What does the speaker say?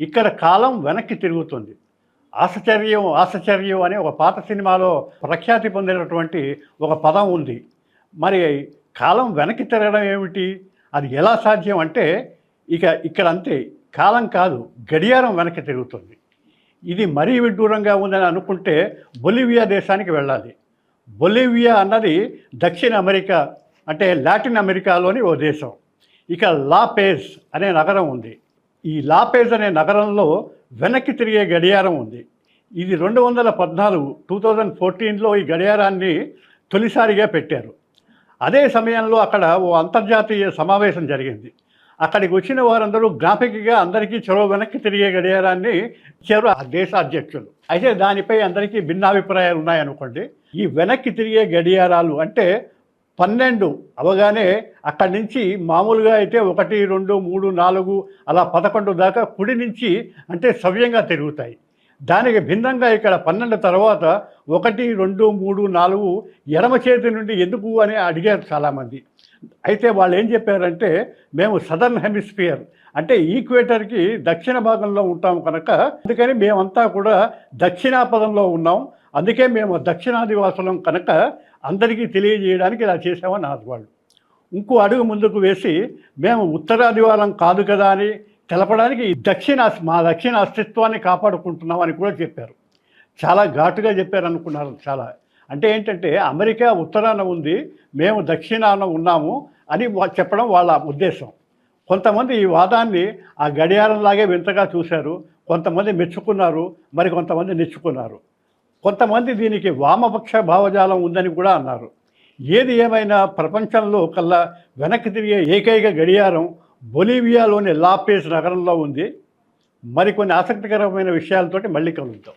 ఇక్కడ కాలం వెనక్కి తిరుగుతుంది. ఆశ్చర్యం ఆశ్చర్యం అనే ఒక పాత సినిమాలో ప్రఖ్యాతి పొందినటువంటి ఒక పదం ఉంది. మరి కాలం వెనక్కి తిరగడం ఏమిటి? అది ఎలా సాధ్యం అంటే ఇక ఇక్కడ అంతే కాలం కాదు గడియారం వెనక్కి తిరుగుతుంది. ఇది మరీ విడ్డూరంగా ఉందని అనుకుంటే బొలివియా దేశానికి వెళ్ళాలి. బొలివియా అన్నది దక్షిణ అమెరికా అంటే లాటిన్ అమెరికాలోని ఓ దేశం. ఇక లాపేజ్ అనే నగరం ఉంది. ఈ లాపేజ్ అనే నగరంలో వెనక్కి తిరిగే గడియారం ఉంది. ఇది రెండు వందల పద్నాలుగు టూ థౌజండ్ ఫోర్టీన్లో ఈ గడియారాన్ని తొలిసారిగా పెట్టారు. అదే సమయంలో అక్కడ ఓ అంతర్జాతీయ సమావేశం జరిగింది. అక్కడికి వచ్చిన వారందరూ గ్రాఫిక్గా అందరికీ చెరో వెనక్కి తిరిగే గడియారాన్ని ఇచ్చారు ఆ దేశ అధ్యక్షులు. అయితే దానిపై అందరికీ భిన్నాభిప్రాయాలు ఉన్నాయనుకోండి. ఈ వెనక్కి తిరిగే గడియారాలు అంటే పన్నెండు అవగానే అక్కడి నుంచి మామూలుగా అయితే ఒకటి రెండు మూడు నాలుగు అలా పదకొండు దాకా కుడి నుంచి అంటే సవ్యంగా తిరుగుతాయి. దానికి భిన్నంగా ఇక్కడ పన్నెండు తర్వాత ఒకటి రెండు మూడు నాలుగు ఎడమ చేతి నుండి ఎందుకు అని అడిగారు చాలామంది. అయితే వాళ్ళు ఏం చెప్పారంటే మేము సదర్న్ హెమిస్ఫియర్ అంటే ఈక్వేటర్కి దక్షిణ భాగంలో ఉంటాం కనుక అందుకని మేమంతా కూడా దక్షిణాపదంలో ఉన్నాం. అందుకే మేము దక్షిణాదివాసులం కనుక అందరికీ తెలియజేయడానికి ఇలా చేసామని అన్నారు వాళ్ళు ఇంకో అడుగు ముందుకు వేసి మేము ఉత్తరాదివారం కాదు కదా అని తెలపడానికి ఈ దక్షిణ మా దక్షిణ అస్తిత్వాన్ని కాపాడుకుంటున్నామని కూడా చెప్పారు. చాలా ఘాటుగా చెప్పారు అనుకున్నారు చాలా. అంటే ఏంటంటే అమెరికా ఉత్తరాన ఉంది మేము దక్షిణాన ఉన్నాము అని చెప్పడం వాళ్ళ ఉద్దేశం. కొంతమంది ఈ వాదాన్ని ఆ గడియారంలాగే వింతగా చూశారు కొంతమంది మెచ్చుకున్నారు మరి కొంతమంది నెచ్చుకున్నారు. కొంతమంది దీనికి వామపక్ష భావజాలం ఉందని కూడా అన్నారు. ఏది ఏమైనా ప్రపంచంలో కల్లా వెనక్కి తిరిగే ఏకైక గడియారం బొలీవియాలోని లాపేస్ నగరంలో ఉంది. మరికొన్ని ఆసక్తికరమైన విషయాలతోటి మళ్ళీ కలుద్దాం.